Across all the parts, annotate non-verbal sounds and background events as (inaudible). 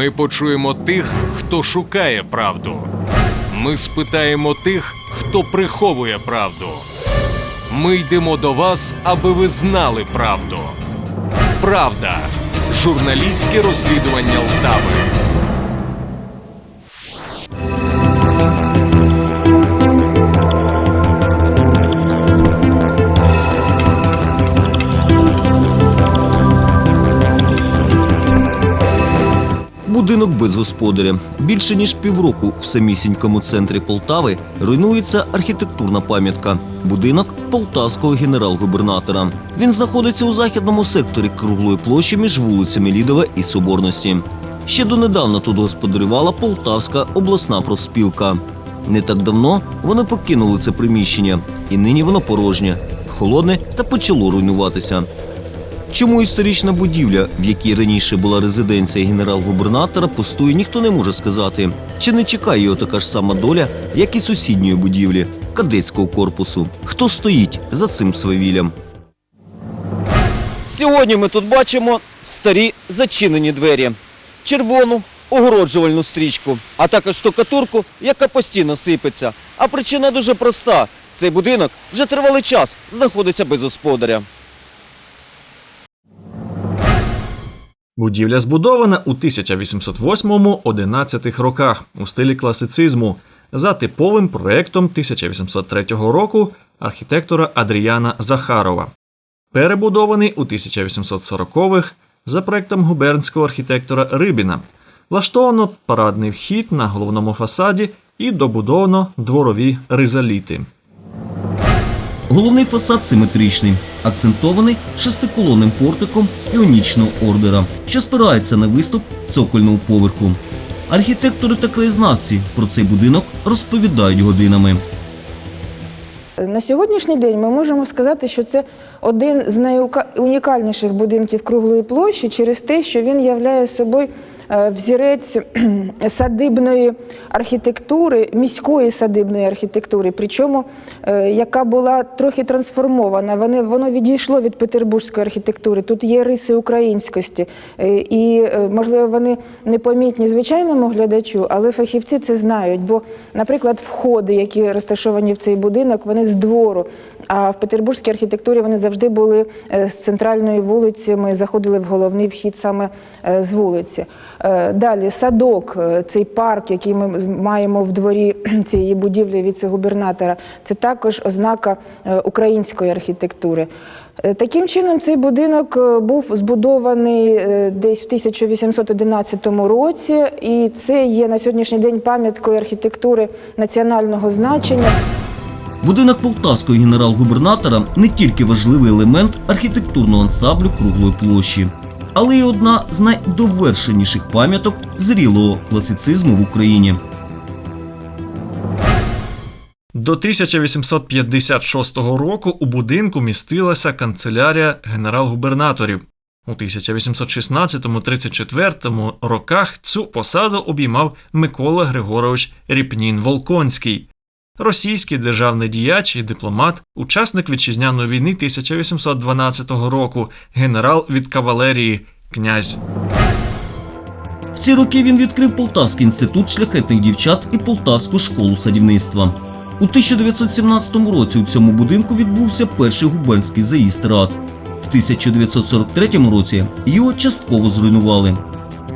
Ми почуємо тих, хто шукає правду. Ми спитаємо тих, хто приховує правду. Ми йдемо до вас, аби ви знали правду. Правда. Журналістське розслідування Лтави. Будинок без господаря. Більше ніж півроку в самісінькому центрі Полтави руйнується архітектурна пам'ятка. Будинок полтавського генерал-губернатора. Він знаходиться у західному секторі круглої площі між вулицями Лідова і Соборності. Ще донедавна тут господарювала Полтавська обласна профспілка. Не так давно вони покинули це приміщення, і нині воно порожнє, холодне та почало руйнуватися. Чому історична будівля, в якій раніше була резиденція генерал-губернатора, пустує, ніхто не може сказати. Чи не чекає його така ж сама доля, як і сусідньої будівлі кадетського корпусу? Хто стоїть за цим свавіллям? Сьогодні ми тут бачимо старі зачинені двері, червону огороджувальну стрічку, а також штукатурку, яка постійно сипеться. А причина дуже проста: цей будинок вже тривалий час знаходиться без господаря. Будівля збудована у 1808-11 роках у стилі класицизму за типовим проектом 1803 року архітектора Адріяна Захарова. Перебудований у 1840-х за проектом губернського архітектора Рибіна. Влаштовано парадний вхід на головному фасаді і добудовано дворові ризаліти. Головний фасад симетричний, акцентований шестиколонним портиком іонічного ордера, що спирається на виступ цокольного поверху. Архітектори та краєзнавці про цей будинок розповідають годинами. На сьогоднішній день ми можемо сказати, що це один з найунікальніших будинків круглої площі через те, що він являє собою взірець садибної архітектури, міської садибної архітектури, причому е, яка була трохи трансформована. Воно відійшло від петербурзької архітектури. Тут є риси українськості, Е, і е, можливо вони непомітні звичайному глядачу, але фахівці це знають. Бо, наприклад, входи, які розташовані в цей будинок, вони з двору. А в петербурзькій архітектурі вони завжди були е, з центральної вулиці. Ми заходили в головний вхід саме е, з вулиці. Е, Далі садок, цей парк, який ми маємо в дворі (clears throat) цієї будівлі віце-губернатора, це також ознака української архітектури. Таким чином, цей будинок був збудований десь в 1811 році, і це є на сьогоднішній день пам'яткою архітектури національного значення. Будинок полтавського генерал-губернатора не тільки важливий елемент архітектурного ансамблю круглої площі, але й одна з найдовершеніших пам'яток зрілого класицизму в Україні. До 1856 року у будинку містилася канцелярія генерал-губернаторів. У 1816-34 роках цю посаду обіймав Микола Григорович Ріпнін Волконський, російський державний діяч і дипломат, учасник вітчизняної війни 1812 року, генерал від кавалерії, князь. В ці роки він відкрив Полтавський інститут шляхетних дівчат і Полтавську школу садівництва. У 1917 році у цьому будинку відбувся перший губернський заїзд рад. В 1943 році його частково зруйнували.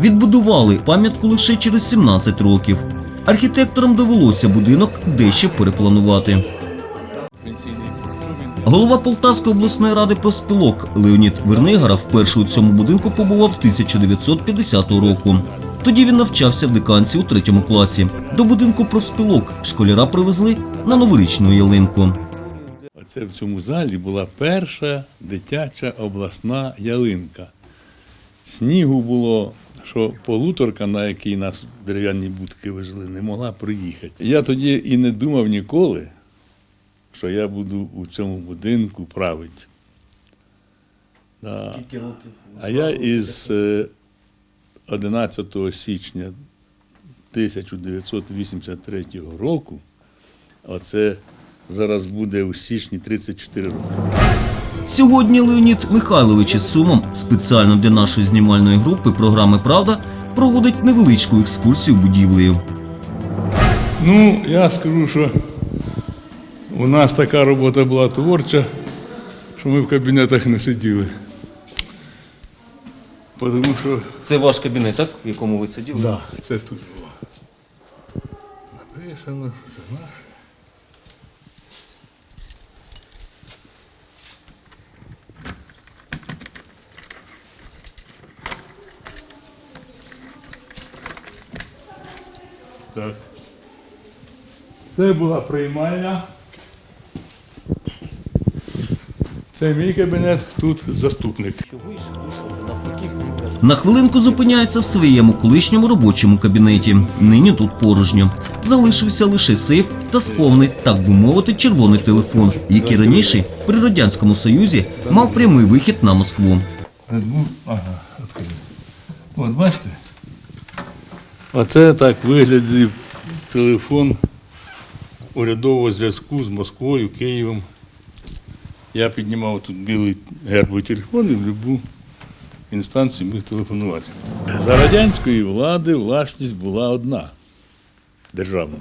Відбудували пам'ятку лише через 17 років. Архітекторам довелося будинок дещо перепланувати. Голова Полтавської обласної ради профспілок Леонід Вернигара вперше у цьому будинку побував 1950 року. Тоді він навчався в диканці у третьому класі. До будинку профспілок школяра привезли на новорічну ялинку. Оце в цьому залі була перша дитяча обласна ялинка. Снігу було, що полуторка, на якій нас дерев'яні будки везли, не могла приїхати. Я тоді і не думав ніколи, що я буду у цьому будинку правити. Да. А я із е, 11 січня 1983 року, оце зараз буде у січні 34 роки. Сьогодні Леонід Михайлович із Сумом спеціально для нашої знімальної групи програми Правда проводить невеличку екскурсію будівлею. Ну, я скажу, що у нас така робота була творча, що ми в кабінетах не сиділи. Тому що Це ваш кабінет, так? В якому ви сиділи? да, це тут було. Написано, це наш. Так. Це була приймальня. Це мій кабінет, тут заступник. На хвилинку зупиняється в своєму колишньому робочому кабінеті. Нині тут порожньо. Залишився лише сейф та схований, так би мовити, червоний телефон, який раніше при радянському союзі мав прямий вихід на Москву. Ну, ага, відкрив. От бачите? Оце так виглядів телефон урядового зв'язку з Москвою, Києвом. Я піднімав тут білий гербовий телефон і в будь-яку інстанцію міг телефонувати. За радянської влади власність була одна державна.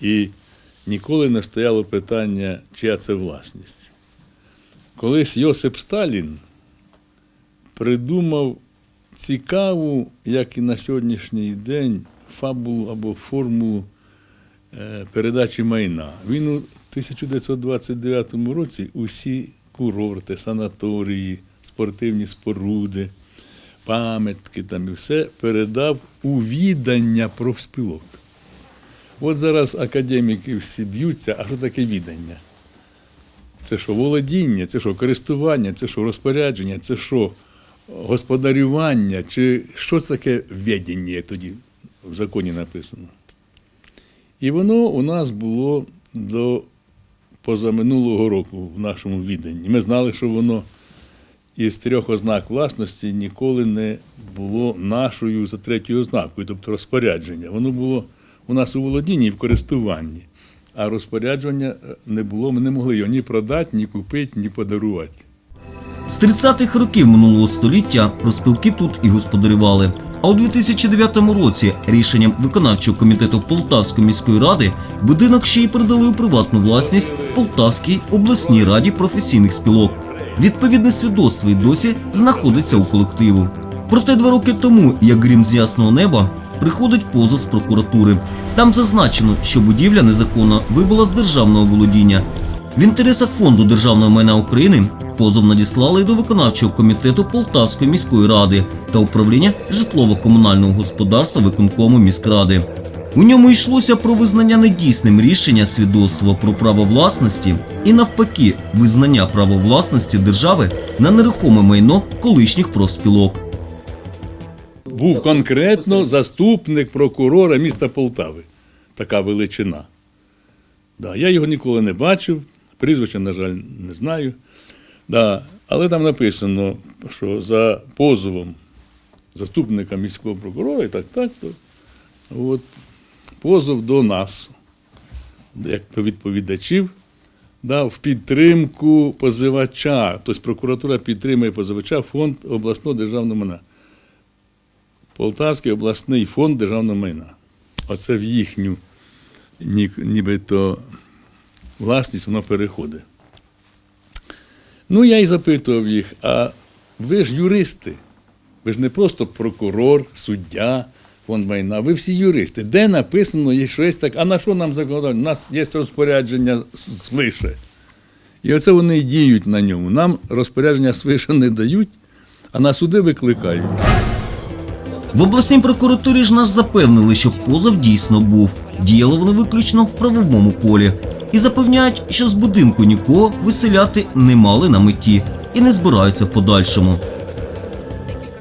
І ніколи не стояло питання, чия це власність. Колись Йосип Сталін придумав цікаву, як і на сьогоднішній день, фабулу або формулу е, передачі майна. Він у 1929 році усі курорти, санаторії, спортивні споруди, пам'ятки там і все передав у відання профспілок. От зараз академіки всі б'ються, а що таке відання? Це що володіння, це що користування, це що розпорядження, це що господарювання, чи що це таке ведення тоді в законі написано. І воно у нас було до позаминулого року в нашому відданні. Ми знали, що воно із трьох ознак власності ніколи не було нашою за третьою ознакою, тобто розпорядження. Воно було у нас у володінні і в користуванні. А розпорядження е, не було, ми не могли його ні продати, ні купити, ні подарувати. З 30-х років минулого століття розпилки тут і господарювали. А у 2009 році рішенням виконавчого комітету Полтавської міської ради будинок ще й передали у приватну власність Полтавській обласній раді професійних спілок. Відповідне свідоцтво й досі знаходиться у колективу. Проте два роки тому, як грім з ясного неба, приходить позов з прокуратури. Там зазначено, що будівля незаконно вибула з державного володіння. В інтересах фонду державного майна України позов надіслали до виконавчого комітету Полтавської міської ради та управління житлово-комунального господарства виконкому міськради. У ньому йшлося про визнання недійсним рішення свідоцтва про право власності і навпаки визнання права власності держави на нерухоме майно колишніх профспілок. Був конкретно заступник прокурора міста Полтави. Така величина. Да, я його ніколи не бачив, прізвища, на жаль, не знаю. Да, але там написано, що за позовом заступника міського прокурора і так, так, то от, позов до нас, як до відповідачів, да, в підтримку позивача. Тобто прокуратура підтримує позивача фонд обласного державного майна. Полтавський обласний фонд державного майна. Оце в їхню нібито власність воно переходить. Ну, я і запитував їх, а ви ж юристи, ви ж не просто прокурор, суддя, фонд майна, ви всі юристи. Де написано є щось так, а на що нам законодавство? У нас є розпорядження свише. І оце вони діють на ньому. Нам розпорядження свише не дають, а на суди викликають. В обласній прокуратурі ж нас запевнили, що позов дійсно був. Діяло воно виключно в правовому полі. І запевняють, що з будинку нікого виселяти не мали на меті і не збираються в подальшому.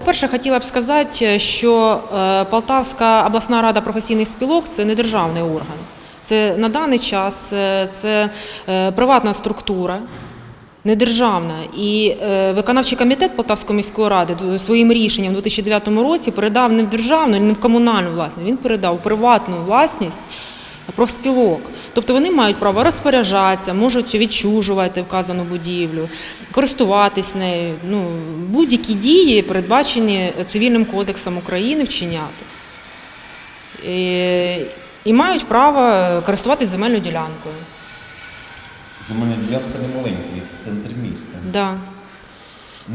Перше, хотіла б сказати, що е, Полтавська обласна рада професійних спілок це не державний орган. Це на даний час е, це е, приватна структура, недержавна. І е, виконавчий комітет Полтавської міської ради своїм рішенням у 2009 році передав не в державну, не в комунальну власність, він передав приватну власність профспілок. Тобто вони мають право розпоряджатися, можуть відчужувати вказану будівлю, користуватись нею. Ну, будь-які дії передбачені Цивільним кодексом України вчиняти. І, і мають право користуватись земельною ділянкою. Земельна ділянка не маленький, центр міста. Да.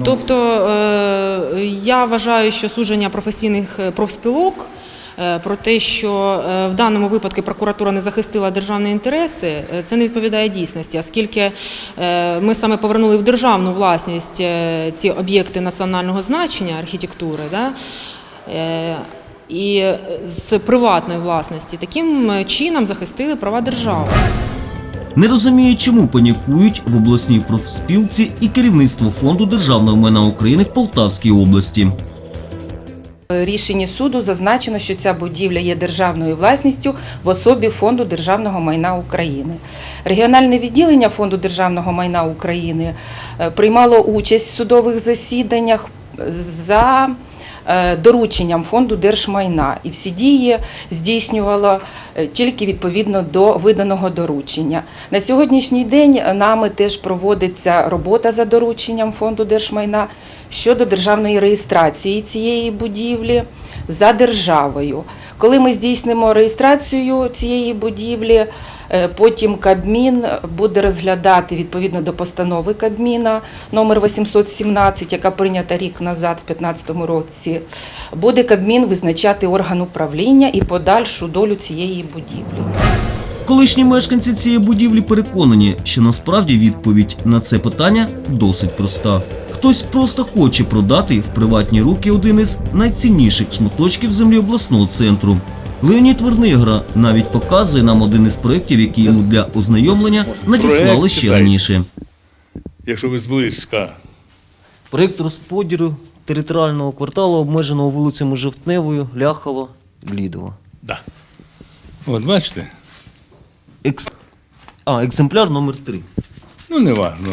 Тобто е, я вважаю, що судження професійних е, профспілок е, про те, що е, в даному випадку прокуратура не захистила державні інтереси, е, це не відповідає дійсності, оскільки е, ми саме повернули в державну власність е, ці об'єкти національного значення архітектури. Е, І з приватної власності таким чином захистили права держави. Не розуміє, чому панікують в обласній профспілці і керівництво фонду державного майна України в Полтавській області. Рішенні суду зазначено, що ця будівля є державною власністю в особі Фонду державного майна України. Регіональне відділення Фонду державного майна України е, приймало участь в судових засіданнях за е, дорученням Фонду держмайна і всі дії здійснювало е, тільки відповідно до виданого доручення. На сьогоднішній день нами теж проводиться робота за дорученням Фонду держмайна щодо державної реєстрації цієї будівлі за державою. Коли ми здійснимо реєстрацію цієї будівлі, потім Кабмін буде розглядати відповідно до постанови Кабміна номер 817, яка прийнята рік назад, в 2015 році, буде Кабмін визначати орган управління і подальшу долю цієї будівлі. Колишні мешканці цієї будівлі переконані, що насправді відповідь на це питання досить проста. Хтось просто хоче продати в приватні руки один із найцінніших шматочків землі обласного центру. Леонід Вернигра навіть показує нам один із проєктів, які йому для ознайомлення надіслали ще раніше. Якщо ви зблизька, Проєкт розподілу територіального кварталу, обмеженого вулицями Жовтневою, Ляхова, Лідова. да. От бачите? Екс... А, екземпляр номер 3 Ну, не важно.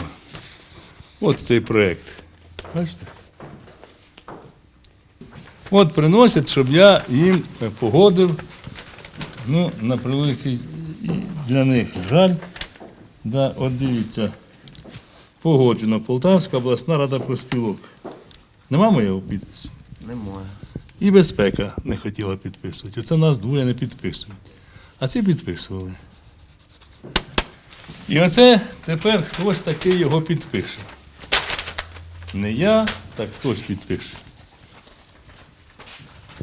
От цей проєкт. Бачите? От приносять, щоб я їм погодив. Ну, на превеликий для них жаль. Да, от дивіться. Погоджено Полтавська обласна рада проспілок. Нема моєго підпису? Немає. І безпека не хотіла підписувати. Оце нас двоє не підписують. А ці підписували. І оце тепер хтось такий його підпише. Не я, так хтось підпише.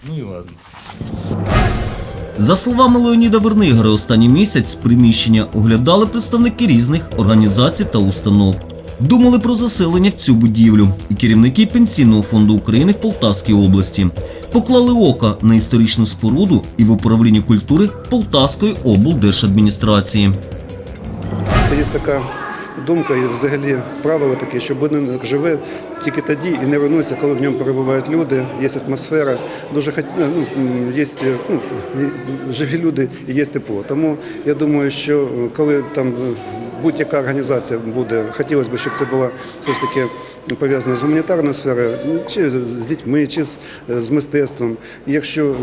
Ну і ладно. За словами Леоніда Вернигера, останній місяць приміщення оглядали представники різних організацій та установ. Думали про заселення в цю будівлю і керівники Пенсійного фонду України в Полтавській області. Поклали ока на історичну споруду і в управлінні культури Полтавської облдержадміністрації. Є така думка і взагалі правило таке, що будинок живе тільки тоді і не руйнується, коли в ньому перебувають люди, є атмосфера, дуже ну, м, є ну, живі люди і є тепло. Тому я думаю, що е, коли там е, будь-яка організація буде, хотілося б, щоб це була все ж таки пов'язана з гуманітарною сферою, чи з дітьми, чи з, з мистецтвом. Якщо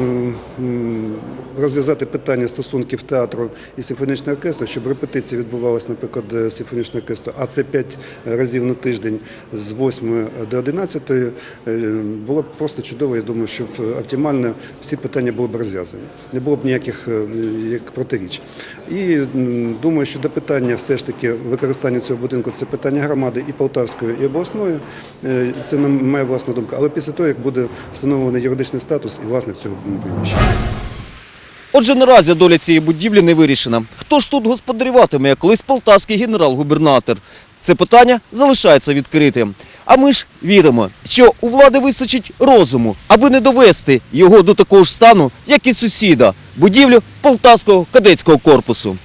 розв'язати питання стосунків театру і симфонічного оркестру, щоб репетиції відбувалися, наприклад, е, симфонічного оркестру, а це 5 разів на тиждень з 8 до 11, е, було б просто чудово. Я думаю, щоб оптимально всі питання були б розв'язані. Не було б ніяких е, як протиріч. І думаю, що до питання все ж таки використання цього будинку це питання громади і Полтавської, і обласної. Е, Це на моя власна думка. Але після того, як буде встановлений юридичний статус і власник цього приміщення. Отже, наразі доля цієї будівлі не вирішена. Хто ж тут господарюватиме, як колись полтавський генерал-губернатор? Це питання залишається відкритим. А ми ж віримо, що у влади вистачить розуму, аби не довести його до такого ж стану, як і сусіда, будівлю полтавського кадетського корпусу.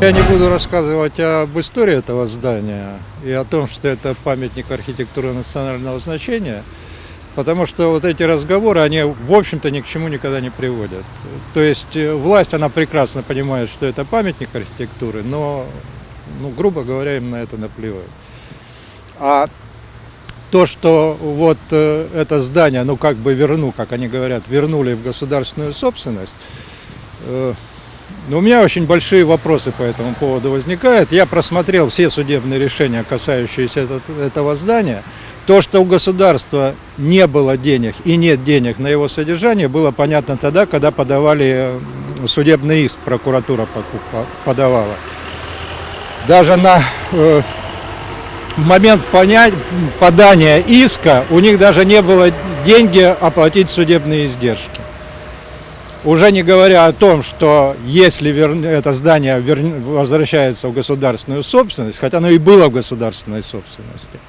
Я не буду рассказывать об истории этого здания и о том, что это памятник архитектуры национального значения, потому что вот эти разговоры, они, в общем-то, ни к чему никогда не приводят. То есть э, власть, она прекрасно понимает, что это памятник архитектуры, но, ну, грубо говоря, им на это наплевать. А то, что вот э, это здание, ну, как бы верну, как они говорят, вернули в государственную собственность, Но у меня очень большие вопросы по этому поводу возникают. Я просмотрел все судебные решения, касающиеся этот- этого здания. То, что у государства не было денег и нет денег на его содержание, было понятно тогда, когда подавали э, судебный иск, прокуратура подавала. Даже на э, в момент понять, подания иска у них даже не было деньги оплатить судебные издержки. Уже не говоря о том, что если вер- это здание вер- возвращается в государственную собственность, хотя оно и было в государственной собственности,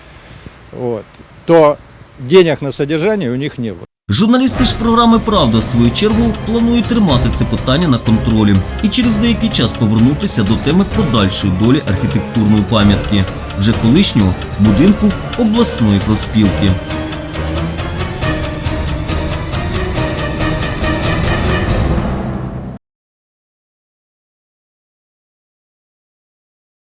вот, то денег на содержание у них не было. Журналісти ж програми Правда в свою чергу планують тримати це питання на контролі і через деякий час повернутися до теми подальшої долі архітектурної пам'ятки, вже колишнього будинку обласної профспілки.